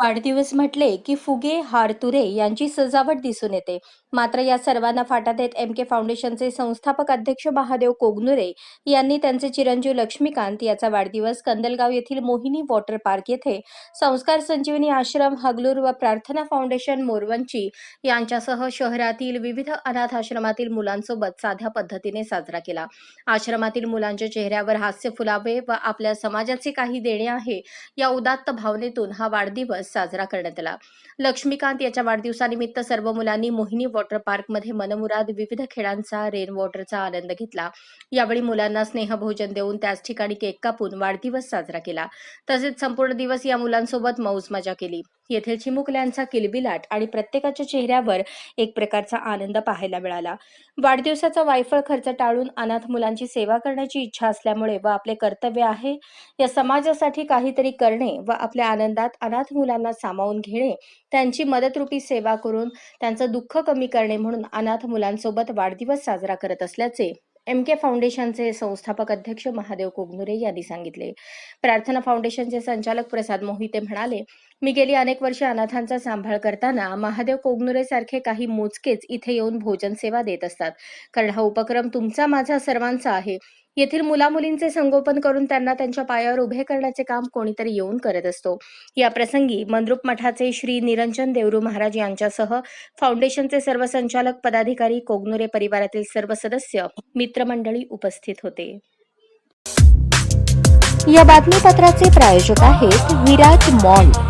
वाढदिवस म्हटले की फुगे हारतुरे यांची सजावट दिसून येते. मात्र या सर्वांना फाटा देत एम के फाउंडेशनचे संस्थापक अध्यक्ष महादेव कोगनुरे यांनी त्यांचे चिरंजीव लक्ष्मीकांत याचा वाढदिवस कंदलगाव येथील मोहिनी वॉटर पार्क येथे संस्कार संजीवनी आश्रम हगलूर व प्रार्थना फाउंडेशन मोरवंची यांच्यासह शहरातील विविध अनाथ आश्रमातील मुलांसोबत साध्या पद्धतीने साजरा केला. आश्रमातील मुलांच्या चेहऱ्यावर हास्य फुलावे व आपल्या समाजाचे काही देणे आहे या उदात्त भावनेतून हा वाढदिवस साजरा करण्यात आला. लक्ष्मीकांत याच्या वाढदिवसानिमित्त सर्व मुलांनी मोहिनी वॉटर पार्कमध्ये मनमुराद विविध खेळांचा रेन वॉटरचा आनंद घेतला. यावेळी मुलांना स्नेहभोजन देऊन त्याच ठिकाणी केक कापून वाढदिवस साजरा केला. तसेच संपूर्ण दिवस या मुलांसोबत मौज मजा केली. येथील चिमुकल्यांचा किलबिलाट आणि प्रत्येकाच्या चेहऱ्यावर एक प्रकारचा आनंद पाहायला मिळाला. वाढदिवसाचा वायफळ खर्च टाळून अनाथ मुलांची सेवा करण्याची इच्छा असल्यामुळे व आपले कर्तव्य आहे या समाजासाठी काहीतरी करणे व आपल्या आनंदात अनाथ मुलांना सामावून घेणे त्यांची मदतरूपी सेवा करून त्यांचं दुःख कमी करणे म्हणून अनाथ मुलांसोबत वाढदिवस साजरा करत असल्याचे एम के फाउंडेशनचे संस्थापक अध्यक्ष महादेव कोगनुरे यांनी सांगितले. प्रार्थना फाउंडेशनचे संचालक प्रसाद मोहिते म्हणाले मी गेली अनेक वर्षे अनाथांचा सांभाळ करताना महादेव कोगनुरे सारखे काही मोजकेच इथे येऊन भोजन सेवा देत असतात. कारण हा उपक्रम तुमचा माझा सर्वांचा आहे. येथील मुलामुलींचे संगोपन करून त्यांना त्यांच्या पायावर उभे करण्याचे काम कोणीतरी येऊन करत असतो. या प्रसंगी मंद्रुप मठाचे श्री निरंजन देवरू महाराज यांच्यासह फाउंडेशनचे सर्व संचालक पदाधिकारी कोगनुरे परिवारातील सर्व सदस्य मित्रमंडळी उपस्थित होते. या बातमीपत्राचे प्रायोजक आहेत विराज मॉल.